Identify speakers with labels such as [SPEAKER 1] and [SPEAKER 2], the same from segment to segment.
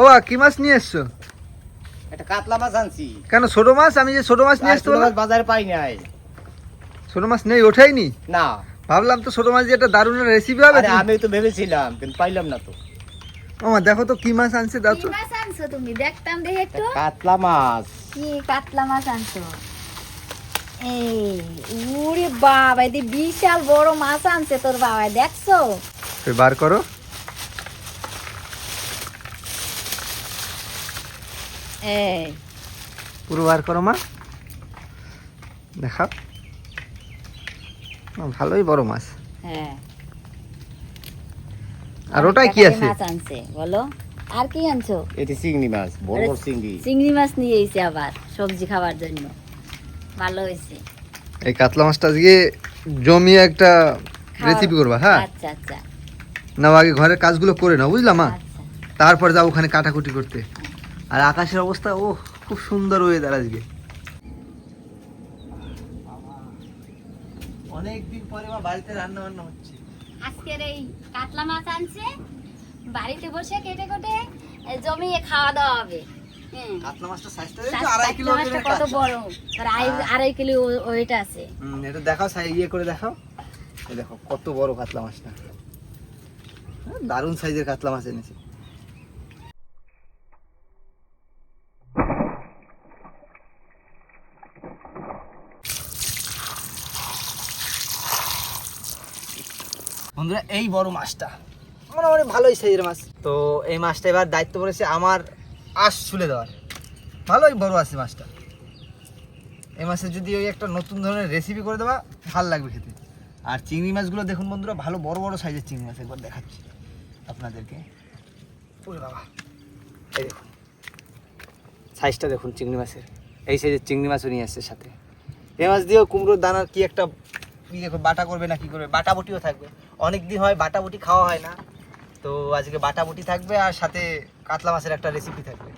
[SPEAKER 1] ও কি মাছ নিয়ে এসছো?
[SPEAKER 2] একটা কাতলা মাছ আনছি।
[SPEAKER 1] কেন ছোট মাছ? আমি যে ছোট মাছ নিয়ে আসতে বললাম
[SPEAKER 2] বাজারে পাই নাই।
[SPEAKER 1] ছোট মাছ নেই ওঠাইনি?
[SPEAKER 2] না।
[SPEAKER 1] ভাবলাম তো ছোট মাছ দিয়ে একটা দারুণ রেসিপি হবে
[SPEAKER 2] আমি তো ভেবেছিলাম কিন্তু পাইলাম না তো।
[SPEAKER 1] মামা দেখো তো কি মাছ আনছে দাও তো
[SPEAKER 3] মাছ আনছো তুমি? দেখতাম দেখে একটু।
[SPEAKER 2] কাতলা মাছ।
[SPEAKER 3] কি কাতলা মাছ আনছো? এই উরে বাবা এদি বিশাল বড় মাছ আনছে তোর বাবা দেখছ?
[SPEAKER 1] তুই বার করো।
[SPEAKER 3] এই।
[SPEAKER 1] পুরো বার করো মা। দেখাও। ভালোই বড় মাছ।
[SPEAKER 3] হ্যাঁ।
[SPEAKER 1] আর ওটাই কি আছে?
[SPEAKER 3] মাছ আনছে বলো। আর কি আনছো?
[SPEAKER 2] এটি চিংড়ি মাছ বড় বড় চিংড়ি।
[SPEAKER 3] চিংড়ি মাছ নিয়ে এসে আবার সবজি খাবার জন্য। ভালো হয়েছে।
[SPEAKER 1] এই কাতলা মাছটা আজকে জমিয়ে একটা রেসিপি করবা হ্যাঁ?
[SPEAKER 3] আচ্ছা আচ্ছা।
[SPEAKER 1] না আগে ঘরের কাজগুলো করে নাও বুঝলাম মা?
[SPEAKER 3] আচ্ছা।
[SPEAKER 1] তারপর যাও ওখানে কাটাকুটি করতে। আর আকাশের অবস্থা ও খুব সুন্দর ওয়েদার আজকে। অনেকদিন পরে বাড়িতে রান্না বান্না হচ্ছে।
[SPEAKER 3] আজকের এই কাতলা মাছ আনছে বাড়িতে বসে কেটে কেটে জমিয়ে খাওয়া দাওয়া হবে। হুম।
[SPEAKER 1] কাতলা মাছটা সাইজটা
[SPEAKER 3] কাতলা
[SPEAKER 1] আড়াই কিলো
[SPEAKER 3] মাছটা কত বড়? আর আড়াই- আড়াই কিলো আছে।
[SPEAKER 1] এটা দেখাও ইয়ে করে দেখাও। দেখো কত বড় কাতলা মাছটা। হ্যাঁ, দারুণ সাইজের কাতলা মাছ এনেছে। বন্ধুরা এই বড় মাছটা। মোটামুটি ভালোই সাইজের মাছ। তো এই মাছটা এবার দায়িত্ব পড়েছে আমার আশ ছুলে দেওয়ার। ভালোই বড় আছে মাছটা। এই মাছের যদি ওই একটা নতুন ধরনের রেসিপি করে দেওয়া ভালো লাগবে খেতে। আর চিংড়ি মাছগুলো দেখুন বন্ধুরা ভালো বড় বড় সাইজের চিংড়ি মাছ একবার দেখাচ্ছি আপনাদেরকে। ওরে বাবা এই দেখুন। সাইজটা দেখুন চিংড়ি মাছের। এই সাইজের চিংড়ি মাছও নিয়ে আসছে সাথে। এই মাছ দিয়েও কুমড়োর দানার কি একটা ইয়ে বাটা করবে না কি করবে? বাটা বটিও থাকবে। অনেক দিন হয় বাটা বটি খাওয়া হয় না। তো আজকে বাটা বটি থাকবে আর সাথে কাতলা মাছের একটা রেসিপি থাকবে।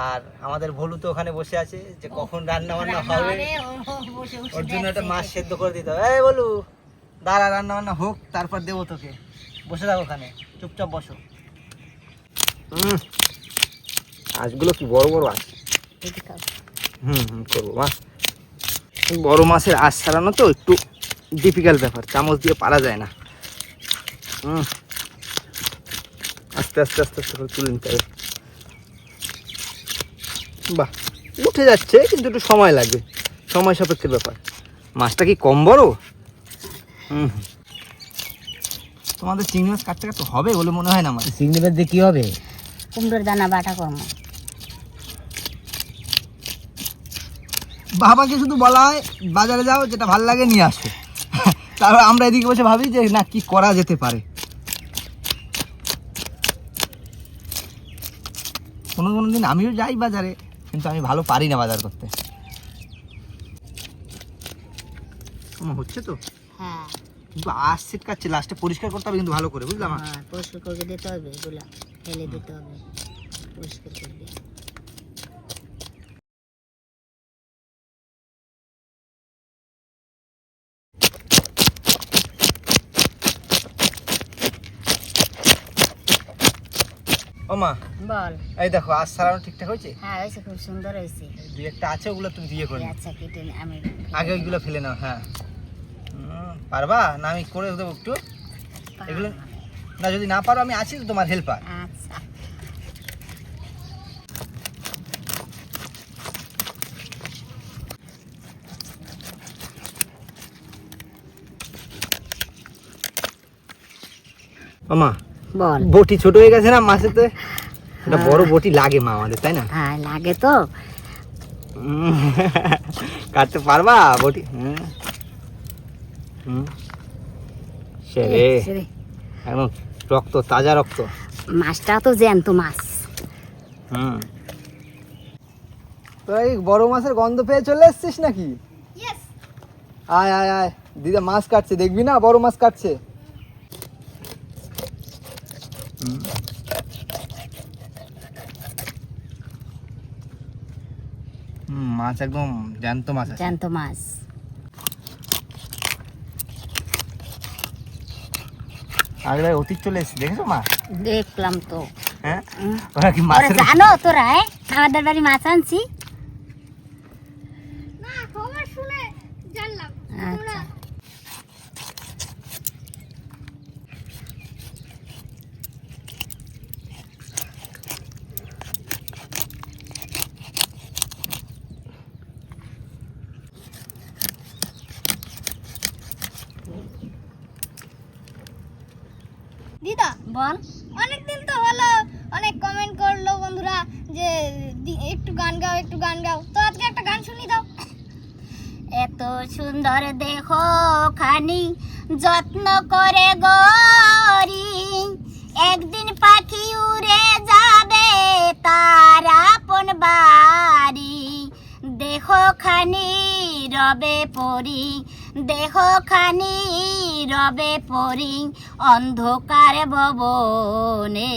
[SPEAKER 1] আর আমাদের ভলু তো ওখানে বসে আছে যে কখন রান্না বান্না হবে। ওর জন্য একটা মাছ সেদ্ধ করে দিতে হবে। এই বলু দাঁড়া রান্না বান্না হোক তারপর দেবো তোকে। বসে থাকো ওখানে চুপচাপ বসো। মাছগুলো কি বড় বড় আছে হুম হুম করব মা। বড় মাছের আশ ছাড়ানো তো একটু ডিফিকাল্ট ব্যাপার চামচ দিয়ে পারা যায় না। হুম। আস্তে আস্তে আস্তে আস্তে করে তুলে নিতে হবে। বাহ উঠে যাচ্ছে কিন্তু একটু সময় লাগবে সময় সাপেক্ষের ব্যাপার। মাছটা কি কম বড়? হুম। হুম। তোমাদের চিংড়ি মাছ কাটতে কাটতে হবে বলে মনে হয় না আমার?
[SPEAKER 2] চিংড়ি মাছ দিয়ে কি হবে?
[SPEAKER 3] কুমড়োর দানা বাটা করব
[SPEAKER 1] বাবাকে শুধু বলা হয় বাজারে যাও যেটা ভালো লাগে নিয়ে আসো। তারপর আমরা এদিকে বসে ভাবি যে না কি করা যেতে পারে। কোনো কোনো দিন আমিও যাই বাজারে কিন্তু আমি ভালো পারি না বাজার করতে। হচ্ছে তো?
[SPEAKER 3] হ্যাঁ।
[SPEAKER 1] কিন্তু আশ ছিটকাচ্ছে লাস্টে পরিষ্কার করতে হবে কিন্তু ভালো করে বুঝলাম?
[SPEAKER 3] হ্যাঁ, পরিষ্কার করে দিতে হবে এগুলা ফেলে দিতে হবে পরিষ্কার
[SPEAKER 1] ও মা
[SPEAKER 3] বল।
[SPEAKER 1] এই দেখো আজ সারানো ঠিকঠাক হয়েছে?
[SPEAKER 3] হ্যাঁ হয়েছে খুব সুন্দর হয়েছে।
[SPEAKER 1] দুই একটা আছে ওগুলো তুমি দিয়ে করে।
[SPEAKER 3] আচ্ছা কেটে আমি
[SPEAKER 1] আগে ওইগুলো ফেলে নাও হ্যাঁ। পারবা? না আমি করে দেবো একটু। এগুলো না যদি না পারো আমি আছি তো তোমার হেল্পার।
[SPEAKER 3] আচ্ছা।
[SPEAKER 1] মা
[SPEAKER 3] বল।
[SPEAKER 1] বটি ছোট হয়ে গেছে না মাছের তো একটা বড় বটি লাগে মা আমাদের তাই না?
[SPEAKER 3] হ্যাঁ লাগে তো।
[SPEAKER 1] কাটতে পারবা বটি? হুম হুম। সেরে। একদম রক্ত তাজা রক্ত।
[SPEAKER 3] মাছটা তো জ্যান্ত মাছ।
[SPEAKER 1] হুম। তো এই বড় মাছের গন্ধ পেয়ে চলে এসছিস নাকি? আয় আয় আয়। দিদা মাছ কাটছে দেখবি না? বড় মাছ কাটছে। মাছ একদম জ্যান্ত মাছ আছে।
[SPEAKER 3] জ্যান্ত মাছ।
[SPEAKER 1] আগে অতীত চলে এসেছে দেখেছ মা
[SPEAKER 3] দেখলাম তো।
[SPEAKER 1] হ্যাঁ? ওরা কি
[SPEAKER 3] ওরা জানো তোরা হ্যাঁ? আমাদের বাড়ি মাছ আনছি।
[SPEAKER 4] না খবর শুনে জানলাম।
[SPEAKER 3] আচ্ছা
[SPEAKER 4] দিদা
[SPEAKER 3] বল
[SPEAKER 4] অনেকদিন তো হলো অনেক কমেন্ট করল বন্ধুরা যে দি- একটু গান গাও, একটু গান গাও। তো আজকে একটা গান শুনি, দাও।
[SPEAKER 3] এত সুন্দর দেহ খানি, যত্ন করে গরি একদিন পাখি উড়ে যাবে তার আপন বাড়ি। দেহ খানি রবে পরি, দেখো খানি রবে পরি অন্ধকার ভবনে।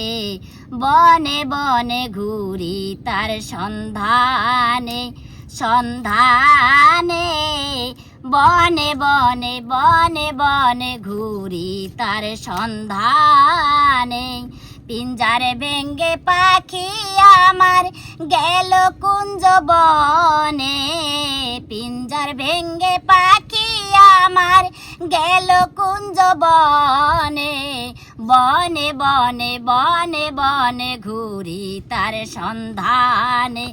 [SPEAKER 3] বনে বনে ঘুরি তার সন্ধানে সন্ধানে। বনে বনে বনে বনে ঘুরি তার সন্ধানে। পিঞ্জারে ভেঙ্গে পাখি আমার গেল কুঞ্জ বনে। পিঞ্জার ভেঙ্গে পাখি আমার গেল কুঞ্জ বনে। বনে বনে বনে বনে ঘুরি তার সন্ধানে।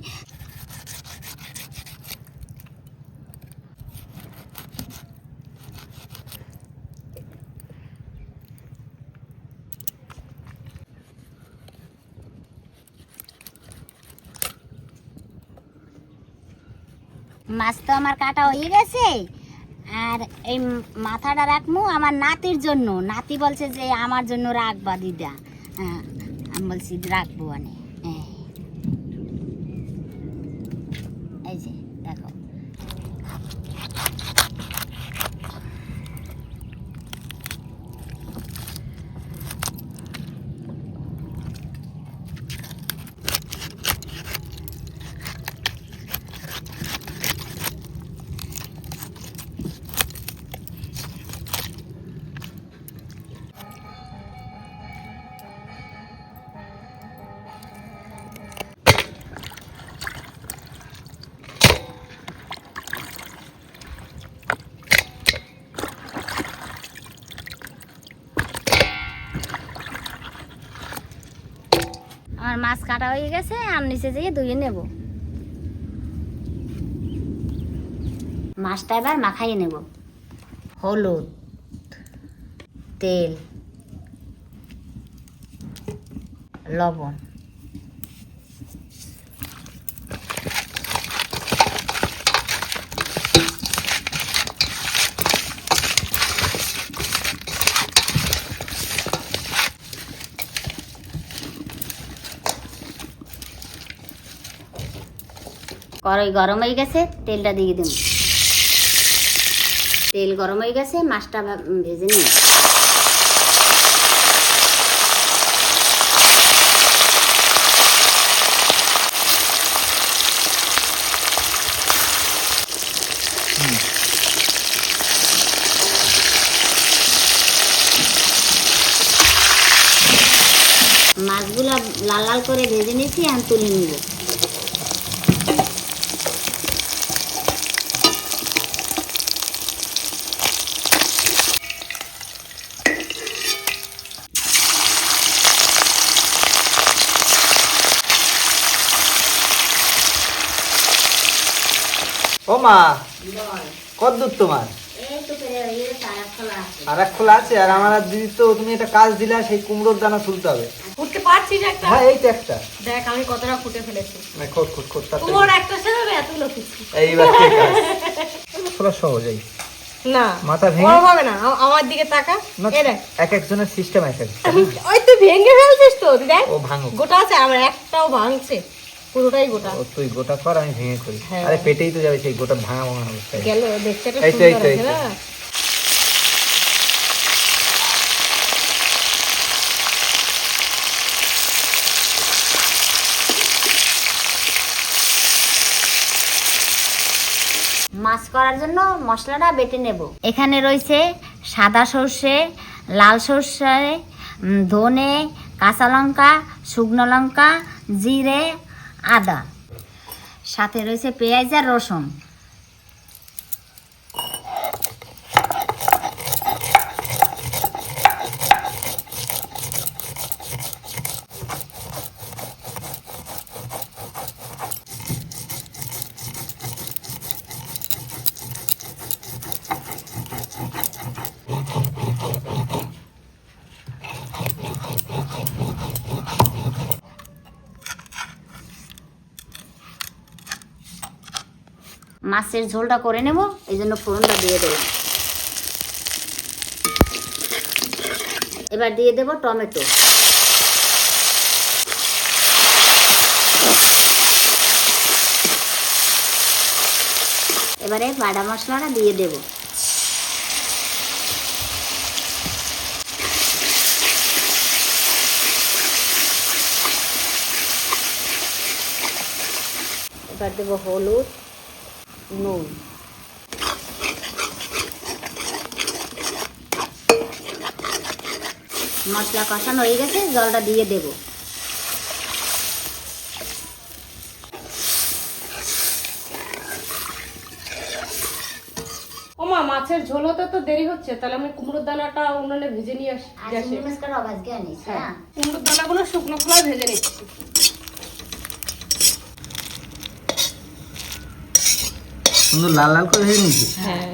[SPEAKER 3] মাছ তো আমার কাটা হয়ে গেছে। আর এই মাথাটা রাখব আমার নাতির জন্য। নাতি বলছে যে, আমার জন্য রাখবা দিদা হ্যাঁ আমি বলছি, রাখব অনেক হ্যাঁ। এই যে, দেখো। মাছ কাটা হয়ে গেছে আর নিচে যেয়ে ধুয়ে নেব। মাছটা এবার মাখাইয়ে নেব। হলুদ, তেল, লবণ। কড়াই গরম হয়ে গেছে, তেলটা দিয়ে দেব। তেল গরম হয়ে গেছে, মাছটা ভেজে নিই মাছগুলা লাল লাল করে ভেজে নিয়েছি, আমি তুলে নিব।
[SPEAKER 1] মা কত দূর তোমার?
[SPEAKER 3] এই তো পে- তারা খোলা আছে।
[SPEAKER 1] আর এক খোলা আছে আর আমার দিদি তো তুমি একটা কাজ দিলা সেই কুমড়োর দানা তুলতে হবে।
[SPEAKER 5] উঠতে পারছিস একটা।
[SPEAKER 1] হ্যাঁ এই তো একটা।
[SPEAKER 5] দেখ আমি কতটা ফুটে ফেলেছি।
[SPEAKER 1] না খোট খোট খোট
[SPEAKER 5] তোমার একটা সেভাবে এতগুলো ফুটছি।
[SPEAKER 1] এইবার ঠিক আছে। খোলা সহজেই
[SPEAKER 5] না
[SPEAKER 1] মাথা ভেঙে
[SPEAKER 5] হবে না আমার দিকে তাকা। দেখ।
[SPEAKER 1] এক একজনের সিস্টেম এক এক।
[SPEAKER 5] ওই তুই ভেঙে ফেলছিস তো দেখ।
[SPEAKER 1] ও ভাঙো
[SPEAKER 5] গোটা আছে আমার একটাও ভাঙছে। পুরোটাই গোটা।
[SPEAKER 1] তুই গোটা কর আমি ভেঙে করি। আরে পেটেই তো যাবে সেই গোটা ভাঙা ভাঙা অবস্থায়
[SPEAKER 5] গেল দেখতে
[SPEAKER 1] এই তো, এই তো, এই
[SPEAKER 5] আছে
[SPEAKER 1] তো।
[SPEAKER 5] না?
[SPEAKER 3] মাছ করার জন্য মশলাটা বেটে নেব। এখানে রয়েছে সাদা সর্ষে লাল সর্ষে ধনে কাঁচা লঙ্কা শুকনো লঙ্কা জিরে আদা। সাথে রয়েছে পেঁয়াজ আর রসুন। মাছের ঝোলটা করে নেব, এই জন্য ফোড়নটা দিয়ে দেবো। এবার দিয়ে দেব টমেটো। এবারে বাটা মশলাটা দিয়ে দেব। এবার দেবো হলুদ। নুন মশলা কষানো হয়ে গেছে জলটা দিয়ে দেব।
[SPEAKER 5] মাছের ঝোল হতে তো দেরি হচ্ছে তাহলে আমি কুমড়োর দানাটা উনুনে ভেজে নিয়ে আসি
[SPEAKER 3] হ্যাঁ
[SPEAKER 5] কুমড়োর দানাগুলো শুকনো খোলায় ভেজে নিচ্ছি।
[SPEAKER 1] সুন্দর লাল লাল করে ভেজে নিয়েছি?
[SPEAKER 5] হ্যাঁ।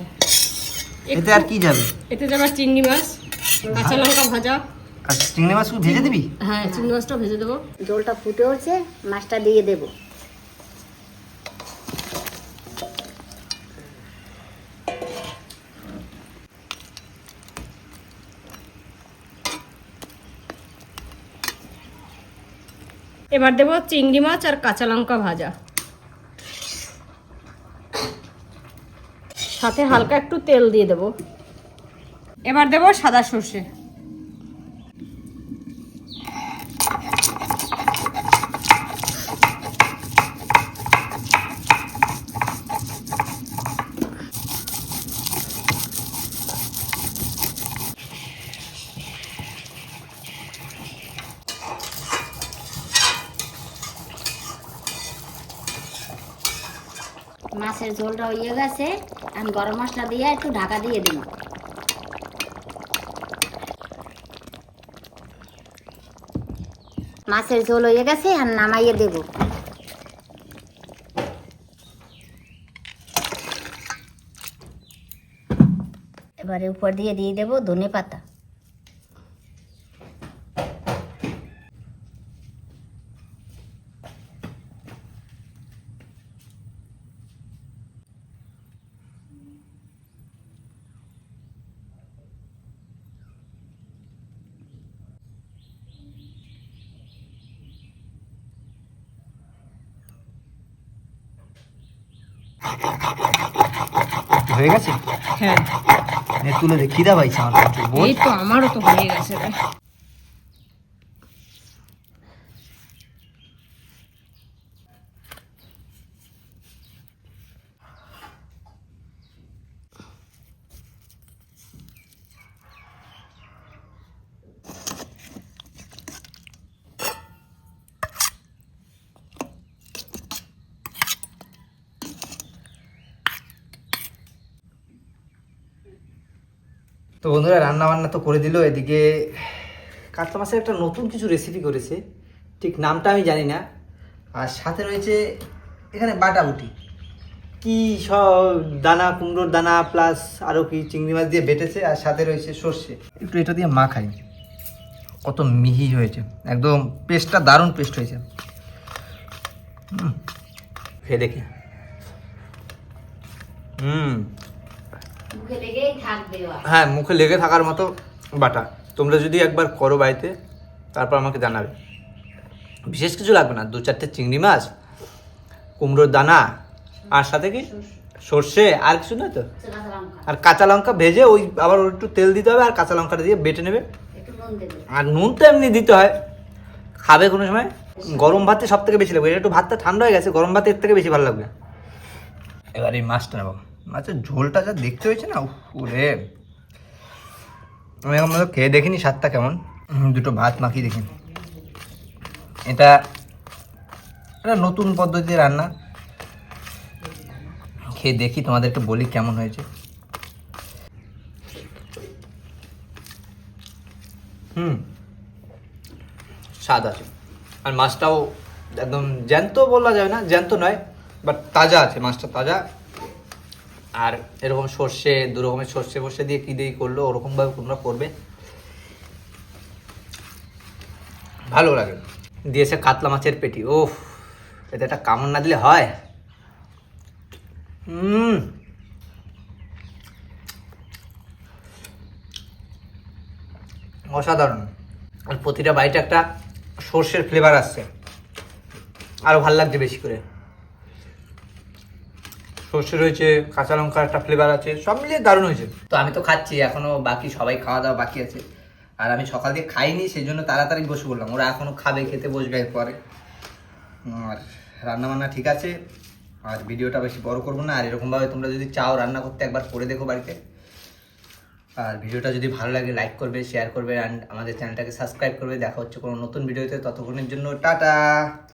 [SPEAKER 1] এতে আর কি যাবে?
[SPEAKER 5] এতে যাবে চিংড়ি মাছ কাঁচা লঙ্কা ভাজা।
[SPEAKER 1] আর চিংড়ি মাছ শুধু ভেজে দিবি?
[SPEAKER 5] হ্যাঁ চিংড়ি মাছটা ভেজে দেবো।
[SPEAKER 3] জলটা ফুটে উঠছে মাছটা দিয়ে দেব।
[SPEAKER 5] এবার দেবো চিংড়ি মাছ আর কাঁচা লঙ্কা ভাজা। সাথে হালকা একটু তেল দিয়ে দেবো। এবার দেবো সাদা সর্ষে।
[SPEAKER 3] মাছের ঝোলটা হয়ে গেছে। আমি গরম মশলা দিয়ে একটু ঢাকা দিয়ে দিন মাছের ঝোল হয়ে গেছে আর নামাইয়ে দেব। এবারে উপর দিয়ে দিয়ে দেব ধনে পাতা।
[SPEAKER 1] হয়ে গেছে?
[SPEAKER 5] হ্যাঁ।
[SPEAKER 1] তুলে দেখি দা ভাই
[SPEAKER 5] এই তো আমারও তো হয়ে গেছে
[SPEAKER 1] তো বন্ধুরা রান্না বান্না তো করে দিল, এদিকে কাতলা মাছের একটা নতুন কিছু রেসিপি করেছে। ঠিক নামটা আমি জানি না। আর সাথে রয়েছে এখানে বাটাবুটি কি সব দানা, কুমড়োর দানা প্লাস আরও কি চিংড়ি মাছ দিয়ে বেটেছে, আর সাথে রয়েছে সর্ষে। একটু এটা দিয়ে মা খাই কত মিহি হয়েছে। একদম পেস্টটা দারুণ পেস্ট হয়েছে। খেয়ে দেখি। হুম
[SPEAKER 3] মুখে লেগেই থাকবে ও।
[SPEAKER 1] হ্যাঁ মুখে লেগে থাকার মতো বাটা। তোমরা যদি একবার করো বাড়িতে তারপর আমাকে জানাবে। বিশেষ কিছু লাগবে না দু চারটে চিংড়ি মাছ কুমড়োর দানা আর সাথে কি? সর্ষে আর কিছু না তো? আর কাঁচা লঙ্কা ভেজে ওই আবার একটু তেল দিতে হবে আর কাঁচা লঙ্কাটা দিয়ে বেটে নেবে। আর নুন তো এমনি দিতে হয়। খাবে কোনো সময়? গরম ভাতে সব থেকে বেশি লাগবে। এটা একটু ভাতটা ঠান্ডা হয়ে গেছে গরম ভাতে এর থেকে বেশি ভালো লাগবে। এবার এই মাছটা নেব। মাছের ঝোলটা যা দেখতে হয়েছে না ওরে। আমি এখন হয় খেয়ে দেখিনি স্বাদটা কেমন। দুটো ভাত মাখিয়ে দেখি। এটা এটা নতুন পদ্ধতিতে রান্না। খেয়ে দেখি তোমাদেরকে বলি কেমন হয়েছে। হুম, স্বাদ আছে। আর মাছটাও একদম জ্যান্ত বলা যায় না, জ্যান্ত নয় বাট তাজা আছে, মাছটা তাজা। আর এরকম সর্ষে, দু রকমের সর্ষে ফর্ষে দিয়ে কী দিয়ে করল, ওরকমভাবে তোমরা করবে। ভালো লাগে। দিয়েছে কাতলা মাছের পেটি ওফ এতে একটা কামড় না দিলে হয়। হুম অসাধারণ। আর প্রতিটা বাইটে একটা সর্ষের ফ্লেভার আসছে। আরও ভালো লাগছে বেশি করে। সর্ষে রয়েছে, কাঁচা লঙ্কার একটা ফ্লেভার আছে, সব মিলিয়ে দারুণ হয়েছে। তো আমি তো খাচ্ছি, এখনও বাকি সবাই খাওয়া দাওয়া বাকি আছে। আর আমি সকাল থেকে খাইনি সেই জন্য তাড়াতাড়ি বসে বললাম ওরা এখনও খাবে, খেতে বসবে এরপরে আর রান্না বান্না ঠিক আছে, আর ভিডিওটা বেশি বড় করব না। আর এরকমভাবে তোমরা যদি চাও রান্না করতে একবার করে দেখো বাড়িতে। আর ভিডিওটা যদি ভালো লাগে লাইক করবে শেয়ার করবে অ্যান্ড আমাদের চ্যানেলটাকে সাবস্ক্রাইব করবে। দেখা হচ্ছে কোনো নতুন ভিডিওতে, ততক্ষণের জন্য টাটা!